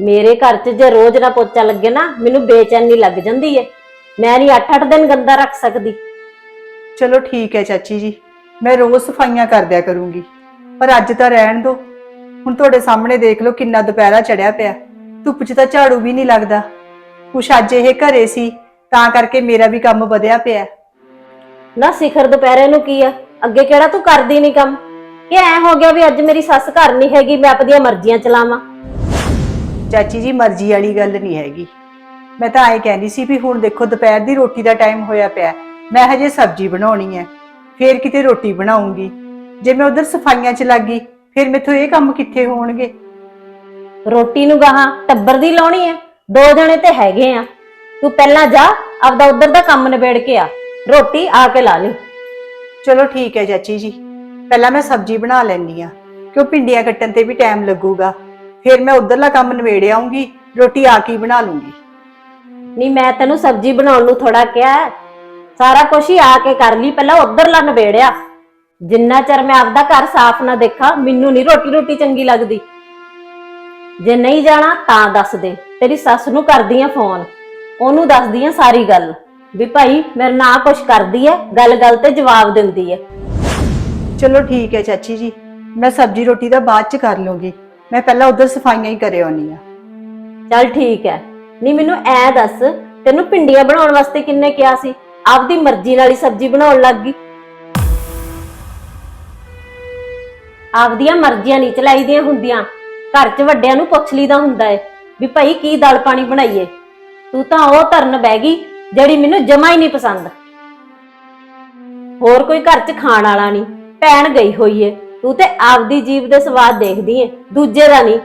ਮੇਰੇ ਘਰ 'ਚ ਜੇ ਰੋਜ਼ ਨਾ ਪੋਚਾ ਲੱਗੇ ਨਾ ਮੈਨੂੰ ਬੇਚੈਨੀ ਲੱਗ ਜਾਂਦੀ ਏ। ਮੈਂ ਨਹੀਂ 8-8 ਦਿਨ ਗੰਦਾ ਰੱਖ ਸਕਦੀ। ਚਲੋ ਠੀਕ ਹੈ ਚਾਚੀ ਜੀ ਮੈਂ ਰੋਜ਼ ਸਫਾਈਆਂ ਕਰ ਦਿਆ ਕਰੂੰਗੀ। ਪਰ ਅੱਜ ਤਾਂ ਰਹਿਣ ਦਿਓ ਹੁਣ ਤੁਹਾਡੇ ਸਾਹਮਣੇ ਦੇਖ ਲਓ ਕਿੰਨਾ ਦੁਪਹਿਰਾ ਚੜਿਆ ਪਿਆ। ਧੁੱਪ 'ਚ ਤਾਂ ਝਾੜੂ ਵੀ ਨਹੀਂ ਲੱਗਦਾ। ਕੁਛ ਅੱਜ ਇਹ ਘਰੇ ਸੀ ਤਾਂ ਕਰਕੇ ਮੇਰਾ ਵੀ ਕੰਮ ਵਧਿਆ ਪਿਆ। ਨਾ ਸਿਖਰ ਦੁਪਹਿਰੇ ਨੂੰ ਕੀ ਆ? ਅੱਗੇ ਕਿਹੜਾ ਤੂੰ ਕਰਦੀ ਨਹੀਂ ਕੰਮ? ਕਿ ਐ ਹੋ ਗਿਆ ਵੀ ਅੱਜ ਮੇਰੀ ਸੱਸ ਘਰ ਨਹੀਂ ਹੈਗੀ ਮੈਂ ਆਪਣੀਆਂ ਮਰਜ਼ੀਆਂ ਚਲਾਵਾਂ। ਚਾਚੀ ਜੀ ਮਰਜ਼ੀ ਵਾਲੀ ਗੱਲ ਨਹੀਂ ਹੈਗੀ। ਮੈਂ ਤਾਂ ਐਂ ਕਹਿੰਦੀ ਸੀ ਵੀ ਹੁਣ ਦੇਖੋ ਦੁਪਹਿਰ ਦੀ ਰੋਟੀ ਦਾ ਟਾਈਮ ਹੋਇਆ ਪਿਆ। ਮੈਂ ਹਜੇ ਸਬਜ਼ੀ ਬਣਾਉਣੀ ਹੈ। ਫੇਰ ਕਿਤੇ ਰੋਟੀ ਬਣਾਉਂਗੀ। ਜੇ ਮੈਂ ਉਧਰ ਸਫਾਈਆਂ 'ਚ ਲੱਗੀ ਫਿਰ ਮੈਥੋਂ ਇਹ ਕੰਮ ਕਿੱਥੇ ਹੋਣਗੇ? ਰੋਟੀ ਨੂੰ ਗਾਹਾਂ ਟੱਬਰ ਦੀ ਲਾਉਣੀ ਐ ਦੋ ਜਣੇ ਤੇ ਹੈਗੇ ਆ। ਤੂੰ ਪਹਿਲਾਂ ਜਾ ਆਪਦਾ ਉਧਰ ਦਾ ਕੰਮ ਨਿਬੇੜ ਕੇ ਆ। ਰੋਟੀ ਆ ਕੇ ਲਾ ਲਈ ਚਲੋ ਠੀਕ ਹੈ ਚਾਚੀ ਜੀ। ਪਹਿਲਾਂ ਮੈਂ ਸਬਜ਼ੀ ਬਣਾ ਲੈਣੀ ਆ ਕਿਉਂ ਭਿੰਡੀਆਂ ਕੱਟਣ ਤੇ ਵੀ ਟਾਈਮ ਲੱਗੂਗਾ। ਫਿਰ ਮੈਂ ਉਧਰਲਾ ਕੰਮ ਨਿਬੇੜ ਆਉਂਗੀ ਰੋਟੀ ਆ ਕੇ ਹੀ ਬਣਾ ਲੂੰਗੀ। ਨਹੀਂ, ਮੈਂ ਤੈਨੂੰ ਸਬਜ਼ੀ ਬਣਾਉਣ ਨੂੰ ਥੋੜਾ ਕਿਹਾ ਹੈ। ਸਾਰਾ ਕੁਝ ਹੀ ਆ ਕੇ ਕਰ ਲਈ, ਪਹਿਲਾਂ ਉਧਰਲਾ ਨਿਬੇੜਿਆ। ਜਿੰਨਾ ਚਿਰ ਮੈਂ ਆਪਦਾ ਘਰ ਸਾਫ਼ ਨਾ ਦੇਖਾਂ, ਮੈਨੂੰ ਨਹੀਂ ਰੋਟੀ ਰੋਟੀ ਚੰਗੀ ਲੱਗਦੀ। ਜੇ ਨਹੀਂ ਜਾਣਾ, ਤਾਂ ਦੱਸ ਦੇ। ਤੇਰੀ ਸੱਸ ਨੂੰ ਕਰਦੀ ਆ ਫੋਨ। ਉਹਨੂੰ ਦੱਸਦੀ ਆ ਸਾਰੀ ਗੱਲ। ਵੀ ਭਾਈ, ਮੇਰੇ ਨਾਲ ਆਹ ਕੁਛ ਕਰਦੀ ਐ ਗੱਲ ਗੱਲ ਤੇ ਜਵਾਬ ਦਿੰਦੀ ਐ। ਚਲੋ ਠੀਕ ਹੈ ਚਾਚੀ ਜੀ, ਮੈਂ ਸਬਜ਼ੀ ਰੋਟੀ ਦਾ ਬਾਅਦ ਚ ਕਰ ਲੂੰਗੀ ਮੈਂ ਪਹਿਲਾਂ ਉਧਰ ਸਫਾਈਆਂ ਹੀ ਕਰੇ ਆਉਣੀ ਆ ਚੱਲ ਠੀਕ ਹੈ। ਨਹੀਂ ਮੈਨੂੰ ਐ ਦੱਸ, ਤੈਨੂੰ ਪਿੰਡੀਆਂ ਬਣਾਉਣ ਵਾਸਤੇ ਕਿੰਨੇ ਕਿਹਾ ਸੀ? ਆਪਦੀ ਮਰਜ਼ੀ ਨਾਲ ਹੀ ਸਬਜ਼ੀ ਬਣਾਉਣ ਲੱਗ ਗਈ। ਆਪਦੀਆਂ ਮਰਜ਼ੀਆਂ ਨਹੀਂ ਚਲਾਈਦੀਆਂ ਹੁੰਦੀਆਂ। ਘਰ 'ਚ ਵੱਡਿਆਂ ਨੂੰ ਪੁੱਛ ਲਈਦਾ ਹੁੰਦਾ ਏ, ਵੀ ਭਾਈ ਕੀ ਦਾਲ ਪਾਣੀ ਬਣਾਈਏ? ਤੂੰ ਤਾਂ ਉਹ ਧਰਨ ਬਹਿ ਗਈ, ਜਿਹੜੀ ਮੈਨੂੰ ਜਮਾ ਹੀ ਨਹੀਂ ਪਸੰਦ। ਹੋਰ ਕੋਈ ਘਰ 'ਚ ਖਾਣ ਵਾਲਾ ਨਹੀਂ। ਭੈਣ ਗਈ ਹੋਈ ਏ। ਤੂੰ ਤੇ ਆਪਦੀ ਜੀਬ ਦੇ ਸਵਾਦ ਦੇਖਦੀ ਏ ਦੂਜੇ ਦਾ ਨਹੀਂ।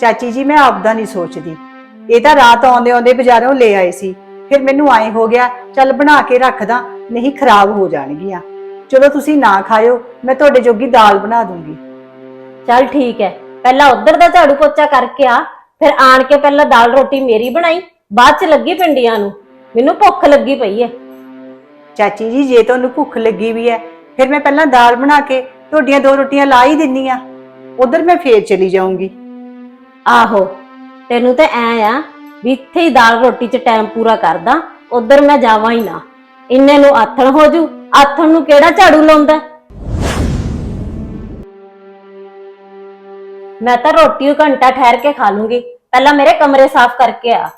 ਚਾਚੀ ਜੀ ਮੈਂ ਆਪਦਾ ਨਹੀਂ ਸੋਚਦੀ। ਇਹ ਤਾਂ ਰਾਤ ਆਉਂਦੇ ਆਉਂਦੇ ਬਾਜ਼ਾਰੋਂ ਲੈ ਆਏ ਸੀ। ਫਿਰ ਮੈਨੂੰ ਆਏ ਹੋ ਗਿਆ ਚੱਲ ਬਣਾ ਕੇ ਰੱਖਦਾ ਨਹੀਂ ਖਰਾਬ ਹੋ ਜਾਣਗੀਆਂ। ਚਲੋ ਤੁਸੀਂ ਨਾ ਖਾਇਓ ਮੈਂ ਤੁਹਾਡੇ ਜੋਗੀ ਦਾਲ ਬਣਾ ਦੂੰਗੀ। ਚੱਲ ਠੀਕ ਹੈ ਪਹਿਲਾਂ ਉਧਰ ਦਾ ਝਾੜੂ ਪੋਚਾ ਕਰਕੇ ਆ ਫਿਰ ਆਣ ਕੇ ਪਹਿਲਾਂ ਦਾਲ ਰੋਟੀ ਮੇਰੀ ਬਣਾਈ ਬਾਅਦ ਚ ਲੱਗੀ ਪਿੰਡੀਆਂ ਨੂੰ। ਮੈਨੂੰ ਭੁੱਖ ਲੱਗੀ ਪਈ ਹੈ ਚਾਚੀ ਜੀ ਜੇ ਤੁਹਾਨੂੰ ਭੁੱਖ ਲੱਗੀ ਵੀ ਹੈ ਫਿਰ ਮੈਂ ਪਹਿਲਾਂ ਦਾਲ ਬਣਾ ਕੇ ਤੁਹਾਡੀਆਂ ਦੋ ਰੋਟੀਆਂ ਲਾ ਹੀ ਦਿੰਨੀ ਆ। ਉਧਰ ਮੈਂ ਫੇਰ ਚਲੀ ਜਾਊਂਗੀ। ਆਹੋ, ਤੈਨੂੰ ਤੇ ਐ ਆ ਵੀ ਇੱਥੇ ਹੀ ਦਾਲ ਰੋਟੀ ਚ ਟਾਈਮ ਪੂਰਾ ਕਰਦਾ, ਉਧਰ ਮੈਂ ਜਾਵਾਂ ਹੀ ਨਾ। ਇੰਨੇ ਨੂੰ ਆਥਣ ਹੋ ਜੂ, ਆਥਣ ਨੂੰ ਕਿਹੜਾ ਝਾੜੂ ਲਾਉਂਦਾ? ਮੈਂ ਤਾਂ ਰੋਟੀ ਉਹ ਘੰਟਾ ਠਹਿਰ ਕੇ ਖਾ ਲੂੰਗੀ, ਪਹਿਲਾਂ ਮੇਰੇ ਕਮਰੇ ਸਾਫ਼ ਕਰਕੇ ਆ।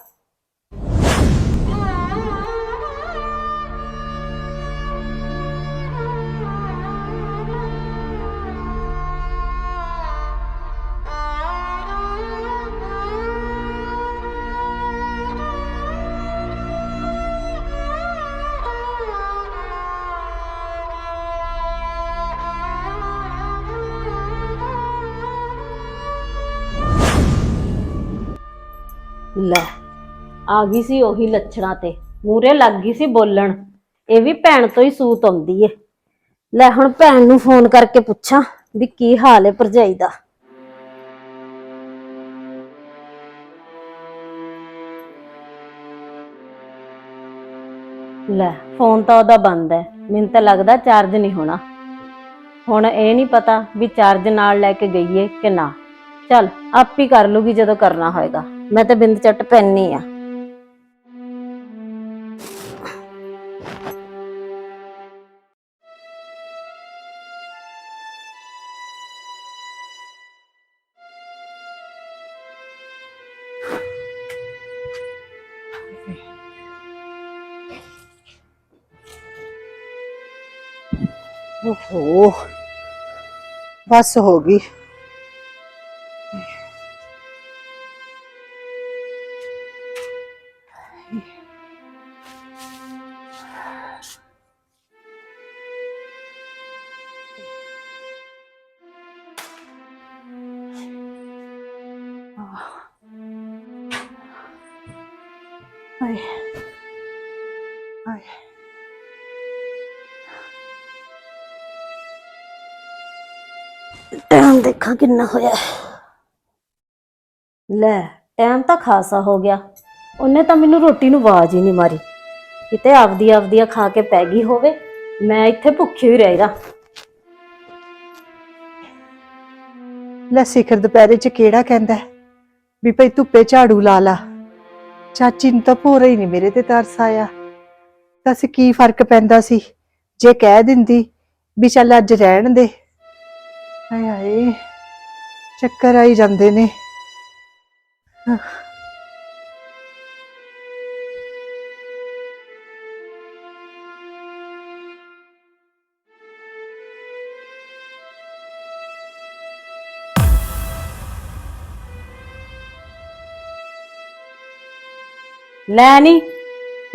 ਆ ਗਈ ਸੀ ਉਹੀ ਲੱਛਣਾਂ ਤੇ। ਮੂਰੇ ਲੱਗ ਗਈ ਸੀ ਬੋਲਣ। ਇਹ ਵੀ ਭੈਣ ਤੋਂ ਹੀ ਸੂਤ ਆਉਂਦੀ ਏ। ਲੈ ਹੁਣ ਭੈਣ ਨੂੰ ਫੋਨ ਕਰਕੇ ਪੁੱਛਾਂ ਵੀ ਕੀ ਹਾਲ ਏ ਭਰਜਾਈ ਦਾ। ਲੈ, ਫੋਨ ਤਾਂ ਉਹਦਾ ਬੰਦ ਹੈ ਮੈਨੂੰ ਤਾਂ ਲੱਗਦਾ ਚਾਰਜ ਨਹੀਂ ਹੋਣਾ। ਹੁਣ ਇਹ ਨਹੀਂ ਪਤਾ ਵੀ ਚਾਰਜ ਨਾਲ ਲੈ ਕੇ ਗਈਏ ਕਿ ਨਾ। ਚੱਲ, ਆਪ ਹੀ ਕਰ ਲੂਗੀ ਜਦੋਂ ਕਰਨਾ ਹੋਏਗਾ। ਮੈਂ ਤਾਂ ਬਿੰਦ ਚੱਟ ਪੈਣੀ ਆ। ਓਹੋ। ਬਸ ਹੋ ਗਈ। ਦੇਖਾਂ ਕਿੰਨਾ ਹੋਇਆ? ਲੈ ਟਾਈਮ ਤਾਂ ਖਾਸਾ ਹੋ ਗਿਆ। ਉਹਨੇ ਤਾਂ ਮੈਨੂੰ ਰੋਟੀ ਨੂੰ ਆਵਾਜ਼ ਹੀ ਨਹੀਂ ਮਾਰੀ। ਕਿਤੇ ਆਪਦੀ ਆਪਦੀਆਂ ਖਾ ਕੇ ਪੈ ਗਈ ਹੋਵੇ, ਮੈਂ ਇੱਥੇ ਭੁੱਖੀ ਹੀ ਰਹੇਗਾ ਲੈ ਸਿਖਰ ਦੁਪਹਿਰੇ ਚ ਕਿਹੜਾ ਕਹਿੰਦਾ ਹੈ? ਵੀ ਭਈ ਧੁੱਪੇ ਝਾੜੂ ਲਾ ਲਾ। ਚਾਚੀ ਨੂੰ ਤਾਂ ਭੋਰਾ ਹੀ ਨਹੀਂ ਮੇਰੇ ਤੇ ਤਰਸ ਆਇਆ। ਦੱਸ ਕੀ ਫ਼ਰਕ ਪੈਂਦਾ ਸੀ? ਜੇ ਕਹਿ ਦਿੰਦੀ ਵੀ ਚੱਲ ਅੱਜ ਰਹਿਣ ਦੇ। ਹਾਏ ਹਾਏ। ਚੱਕਰ ਆਈ ਜਾਂਦੇ ਨੇ। ਲੈ ਨਹੀਂ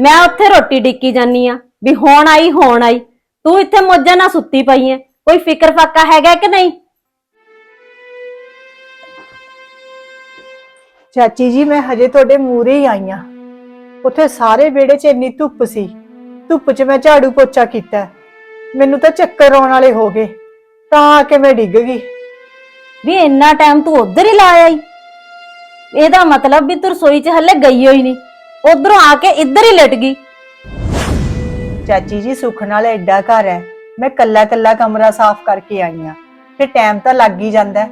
ਮੈਂ ਉੱਥੇ ਰੋਟੀ ਡਿੱਕੀ ਜਾਨੀ ਆ, ਵੀ ਹੁਣ ਆਈ ਹੁਣ ਆਈ। ਤੂੰ ਇੱਥੇ ਮੋਜਾਂ ਨਾਲ ਸੁੱਤੀ ਪਈ ਐ ਕੋਈ ਫਿਕਰ ਫਾਕਾ ਹੈਗਾ ਕਿ ਨਹੀਂ? ਚਾਚੀ ਜੀ ਮੈਂ ਹਜੇ ਤੁਹਾਡੇ ਮੂਰੇ ਹੀ ਆਈ ਆਂ ਉੱਥੇ ਸਾਰੇ ਵਿਹੜੇ 'ਚ ਇੰਨੀ ਧੁੱਪ ਸੀ। ਧੁੱਪ 'ਚ ਮੈਂ ਝਾੜੂ ਪੋਚਾ ਕੀਤਾ। ਮੈਨੂੰ ਤਾਂ ਚੱਕਰ ਆਉਣ ਵਾਲੇ ਹੋ ਗਏ। ਤਾਂ ਆ ਕੇ ਮੈਂ ਡਿੱਗ ਗਈ। ਵੀ ਇੰਨਾ ਟਾਈਮ ਤੂੰ ਉਧਰ ਹੀ ਲਾ ਆਈ ਇਹਦਾ ਮਤਲਬ ਵੀ ਤੂੰ ਰਸੋਈ 'ਚ ਹੱਲੇ ਗਈ ਹੋਈ ਨਹੀਂ ਉਧਰੋਂ ਆ ਕੇ ਇੱਧਰ ਹੀ ਲਟ ਗਈ। ਚਾਚੀ ਜੀ ਸੁੱਖ ਨਾਲ ਐਡਾ ਘਰ ਹੈ। ਮੈਂ ਕੱਲਾ ਕੱਲਾ ਕਮਰਾ ਸਾਫ਼ ਕਰਕੇ ਆਈ ਆਂ ਫਿਰ ਟਾਈਮ ਤਾਂ ਲੱਗ ਹੀ ਜਾਂਦਾ। ਹੈ।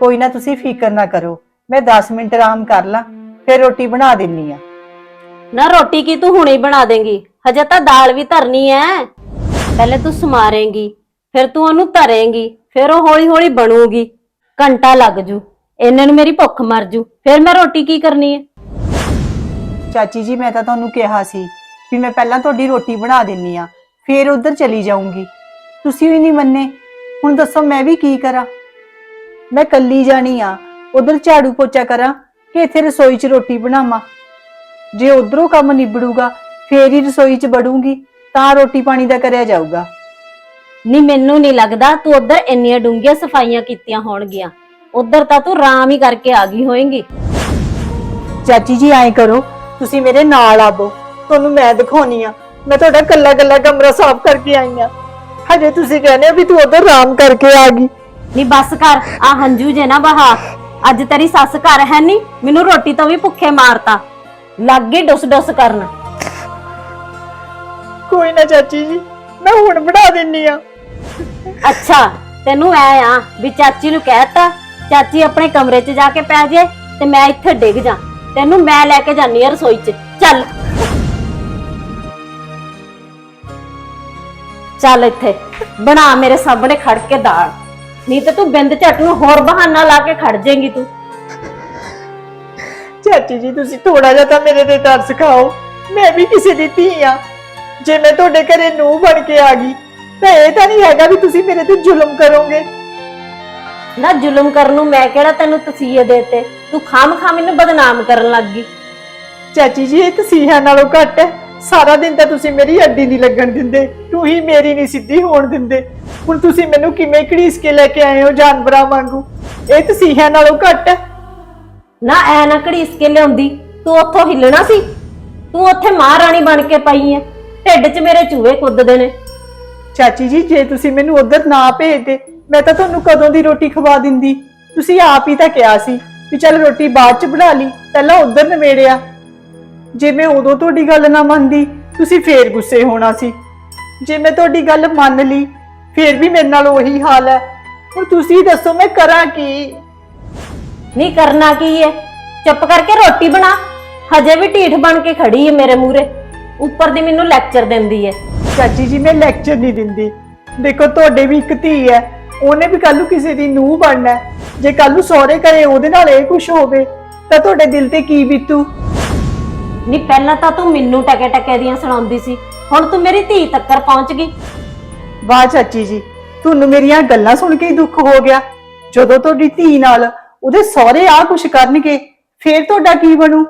ਕੋਈ ਨਾ ਤੁਸੀਂ ਫਿਕਰ ਨਾ ਕਰੋ। ਮੈਂ 10 ਮਿੰਟ ਆਰਾਮ ਕਰ ਲਾਂ ਫਿਰ ਰੋਟੀ ਬਣਾ ਦਿੰਨੀ ਆ। ਨਾ ਰੋਟੀ ਕੀ ਤੂੰ ਹੁਣੇ ਹੀ ਬਣਾ ਦੇਂਗੀ? ਹਜੇ ਤਾਂ ਦਾਲ ਵੀ ਧਰਨੀ ਐ। ਪਹਿਲੇ ਤੂੰ ਸਮਾਰੇਂਗੀ ਫਿਰ ਤੂੰ ਉਹਨੂੰ ਧਰੇਂਗੀ ਫਿਰ ਉਹ ਹੌਲੀ ਹੌਲੀ ਬਣੂਗੀ। ਘੰਟਾ ਲੱਗ ਜੂ ਇੰਨੇ ਨੂੰ ਮੇਰੀ ਭੁੱਖ ਮਰ ਜੂ ਫਿਰ ਮੈਂ ਰੋਟੀ ਕੀ ਕਰਨੀ ਐ? ਚਾਚੀ ਜੀ ਮੈਂ ਤਾਂ ਤੁਹਾਨੂੰ ਕਿਹਾ ਸੀ ਵੀ ਮੈਂ ਪਹਿਲਾਂ ਤੁਹਾਡੀ ਰੋਟੀ ਬਣਾ ਦਿੰਨੀ ਆ ਫੇਰ ਉਧਰ ਚਲੀ ਜਾਊਂਗੀ। ਤੁਸੀਂ ਵੀ ਨਹੀਂ ਮੰਨੇ। ਹੁਣ ਦੱਸੋ ਮੈਂ ਵੀ ਕੀ ਕਰਾਂ? ਮੈਂ ਕੱਲੀ ਜਾਣੀ ਆ ਉਧਰ ਝਾੜੂ ਪੋਚਾ ਕਰਾਂ ਕਿ ਇੱਥੇ ਰਸੋਈ 'ਚ ਰੋਟੀ ਬਣਾਵਾਂ। ਜੇ ਉਧਰੋਂ ਕੰਮ ਨਿਬੜੂਗਾ ਫੇਰ ਹੀ ਰਸੋਈ 'ਚ ਵੜੂੰਗੀ ਤਾਂ ਰੋਟੀ ਪਾਣੀ ਦਾ ਕਰਿਆ ਜਾਊਗਾ। ਨਹੀਂ ਮੈਨੂੰ ਨਹੀਂ ਲੱਗਦਾ ਤੂੰ ਉਧਰ ਇੰਨੀਆਂ ਡੂੰਘੀਆਂ ਸਫਾਈਆਂ ਕੀਤੀਆਂ ਹੋਣਗੀਆਂ। ਉਧਰ ਤਾਂ ਤੂੰ ਆਰਾਮ ਹੀ ਕਰਕੇ ਆ ਗਈ ਹੋਏਂਗੀ। ਚਾਚੀ ਜੀ ਐਂ ਕਰੋ ਤੁਸੀਂ ਮੇਰੇ ਨਾਲ ਆਵੋ। ਤੁਹਾਨੂੰ ਮੈਂ ਦਿਖਾਉਣੀ ਆ। ਮੈਂ ਤੁਹਾਡਾ ਕੱਲਾ ਕੱਲਾ ਕਮਰਾ ਸਾਫ਼ ਕਰਕੇ ਆਈ ਆ। ਹਜੇ ਤੁਸੀਂ ਕਹਿੰਦੇ ਹੋ ਵੀ ਤੂੰ ਉਧਰ ਆਰਾਮ ਕਰਕੇ ਆ ਗਈ। ਨਹੀਂ ਬੱਸ ਕਰ ਆ ਹੰਝੂ ਜੇ ਨਾ ਬਹਾ ਅੱਜ ਤੇਰੀ ਸੱਸ ਘਰ ਹੈ ਨਹੀਂ ਮੈਨੂੰ ਰੋਟੀ ਤੋਂ ਵੀ ਭੁੱਖੇ ਮਾਰਤਾ। ਲੱਗ ਗਈ ਡੁੱਸ ਡੁੱਸ ਕਰਨ। ਕੋਈ ਨਾ ਚਾਚੀ ਜੀ ਮੈਂ ਹੁਣ ਬਣਾ ਦਿੰਨੀ ਆ। ਅੱਛਾ ਤੈਨੂੰ ਐ ਆ ਵੀ ਚਾਚੀ ਨੂੰ ਕਹਿਤਾ ਚਾਚੀ ਆਪਣੇ ਕਮਰੇ 'ਚ ਜਾ ਕੇ ਪੈ ਜੇ ਤੇ ਮੈਂ ਇੱਥੇ ਡਿੱਗ ਜਾ। ਤੈਨੂੰ ਮੈਂ ਲੈ ਕੇ ਜਾਨੀ ਆ ਰਸੋਈ 'ਚ। ਚੱਲ। ਚੱਲ ਇੱਥੇ। ਬਣਾ ਮੇਰੇ ਸਾਹਮਣੇ ਖੜ ਕੇ ਦਾਲ। ਨਹੀਂ ਤੇ ਤੂੰ ਬਿੰਦ ਝੱਟ ਨੂੰ ਹੋਰ ਬਹਾਨਾ ਲਾ ਕੇ ਖੜ ਜਾਏਂਗੀ ਤੂੰ। ਚਾਚੀ ਜੀ ਤੁਸੀਂ ਥੋੜਾ ਜਿਹਾ ਤਾਂ ਮੇਰੇ ਤੇ ਤਰਸ ਖਾਓ ਮੈਂ ਵੀ ਕਿਸੇ ਦੀ ਧੀ ਆ। ਜੇ ਮੈਂ ਤੁਹਾਡੇ ਘਰੇ ਨੂੰ ਬਣ ਕੇ ਆ ਗਈ ਤਾਂ ਇਹ ਤਾਂ ਨਹੀਂ ਹੈਗਾ ਵੀ ਤੁਸੀਂ ਮੇਰੇ ਤੇ ਜ਼ੁਲਮ ਕਰੋਗੇ। ਨਾ ਜ਼ੁਲਮ ਕਰਨ ਨੂੰ ਮੈਂ ਕਿਹੜਾ ਤੈਨੂੰ ਤਸੀਹੇ ਦੇਤੇ? ਤੂੰ ਖਾਮ ਖਾਮ ਮੈਨੂੰ ਬਦਨਾਮ ਕਰਨ ਲੱਗ ਗਈ। ਚਾਚੀ ਜੀ ਇਹ ਤਸੀਹਾਂ ਨਾਲੋਂ ਘੱਟ ਹੈ। ਸਾਰਾ ਦਿਨ ਤਾਂ ਤੁਸੀਂ ਮੇਰੀ ਅੱਡੀ ਨਹੀਂ ਲੱਗਣ ਦਿੰਦੇ ਤੂੰ ਹੀ ਮੇਰੀ ਨਹੀਂ ਸਿੱਧੀ ਹੋਣ ਦਿੰਦੇ। ਹੁਣ ਤੁਸੀਂ ਮੈਨੂੰ ਕਿਵੇਂ ਘੜੀਸ ਕੇ ਲੈ ਕੇ ਆਏ ਹੋ ਜਾਨਵਰਾਂ ਵਾਂਗੂ? ਇਹ ਤਸੀਹਾਂ ਨਾਲੋਂ ਘੱਟ ਹੈ। ਨਾ ਐ ਨਾ ਘੜੀਸ ਕੇ ਲਿਆਉਂਦੀ ਤੂੰ ਉੱਥੋਂ ਹਿੱਲਣਾ ਸੀ? ਤੂੰ ਉੱਥੇ ਮਹਾਰਾਣੀ ਬਣ ਕੇ ਪਈ ਐ ਢਿੱਡ 'ਚ ਮੇਰੇ ਚੂਹੇ ਕੁੱਦਦੇ ਨੇ। ਚਾਚੀ ਜੀ ਜੇ ਤੁਸੀਂ ਮੈਨੂੰ ਉਧਰ ਨਾ ਭੇਜਦੇ ਮੈਂ ਤਾਂ ਤੁਹਾਨੂੰ ਕਦੋਂ ਦੀ ਰੋਟੀ ਖਵਾ ਦਿੰਦੀ? ਤੁਸੀਂ ਆਪ ਹੀ ਤਾਂ ਕਿਹਾ ਸੀ ਵੀ ਚੱਲ ਰੋਟੀ ਬਾਅਦ ਚ ਬਣਾ ਲਈ ਪਹਿਲਾਂ ਉਧਰ ਨਵੇੜਿਆ ਜੇ ਮੈਂ ਉਦੋਂ ਤੁਹਾਡੀ ਗੱਲ ਨਾ ਮੰਨਦੀ ਤੁਸੀਂ ਫੇਰ ਗੁੱਸੇ ਹੋਣਾ ਸੀ। ਜੇ ਮੈਂ ਤੁਹਾਡੀ ਗੱਲ ਮੰਨ ਲਈ ਫੇਰ ਵੀ ਮੇਰੇ ਨਾਲ ਉਹੀ ਹਾਲ ਹੈ। ਹੁਣ ਤੁਸੀਂ ਦੱਸੋ ਮੈਂ ਕਰਾਂ ਕੀ? ਨਹੀਂ ਕਰਨਾ ਕੀ ਐ ਚੁੱਪ ਕਰਕੇ ਰੋਟੀ ਬਣਾ। ਹਜੇ ਵੀ ਢੀਠ ਬਣ ਕੇ ਖੜੀ ਐ ਮੇਰੇ ਮੂਹਰੇ। ਉੱਪਰ ਦੀ ਮੈਨੂੰ ਲੈਕਚਰ ਦਿੰਦੀ ਐ ਚਾਚੀ ਜੀ ਮੈਂ ਲੈਕਚਰ ਨਹੀਂ ਦਿੰਦੀ। ਦੇਖੋ ਤੁਹਾਡੇ ਵੀ ਇੱਕ ਧੀ ਹੈ। ਉਹਨੇ ਵੀ ਕੱਲ ਨੂੰ ਕਿਸੇ ਦੀ ਨੂੰਹ ਬਣਨਾ ਹੈ। ਜੇ ਕੱਲ ਨੂੰ ਸਹੁਰੇ ਘਰੇ ਉਹਦੇ ਨਾਲ ਇਹ ਕੁਝ ਹੋਵੇ ਤਾਂ ਤੁਹਾਡੇ ਦਿਲ ਤੇ ਕੀ ਬੀਤੂ? ਨਹੀਂ ਪਹਿਲਾਂ ਤਾਂ ਤੂੰ ਮੈਨੂੰ ਟਕੇ ਟਕੇ ਦੀਆਂ ਸੁਣਾਉਂਦੀ ਸੀ। ਹੁਣ ਤੂੰ ਮੇਰੀ ਧੀ ਤੱਕਰ ਪਹੁੰਚ ਗਈ। ਵਾਹ ਚਾਚੀ ਜੀ ਤੁਹਾਨੂੰ ਮੇਰੀਆਂ ਗੱਲਾਂ ਸੁਣ ਕੇ ਹੀ ਦੁੱਖ ਹੋ ਗਿਆ। ਜਦੋਂ ਤੁਹਾਡੀ ਧੀ ਨਾਲ ਉਹਦੇ ਸਹੁਰੇ ਆ ਕੁਝ ਕਰਨਗੇ ਫੇਰ ਤੁਹਾਡਾ ਕੀ ਬਣੂ?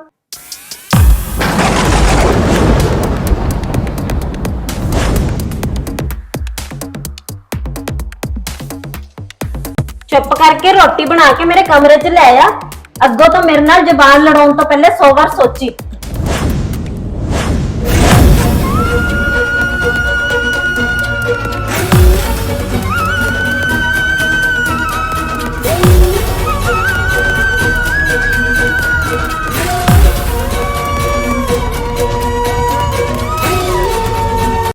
ਚੁੱਪ ਕਰਕੇ ਰੋਟੀ ਬਣਾ ਕੇ ਮੇਰੇ ਕਮਰੇ 'ਚ ਲੈ ਆ। ਅੱਗੋਂ ਤੋਂ ਮੇਰੇ ਨਾਲ ਜ਼ਬਾਨ ਲੜਾਉਣ ਤੋਂ ਪਹਿਲੇ 100 ਵਾਰ ਸੋਚੀ।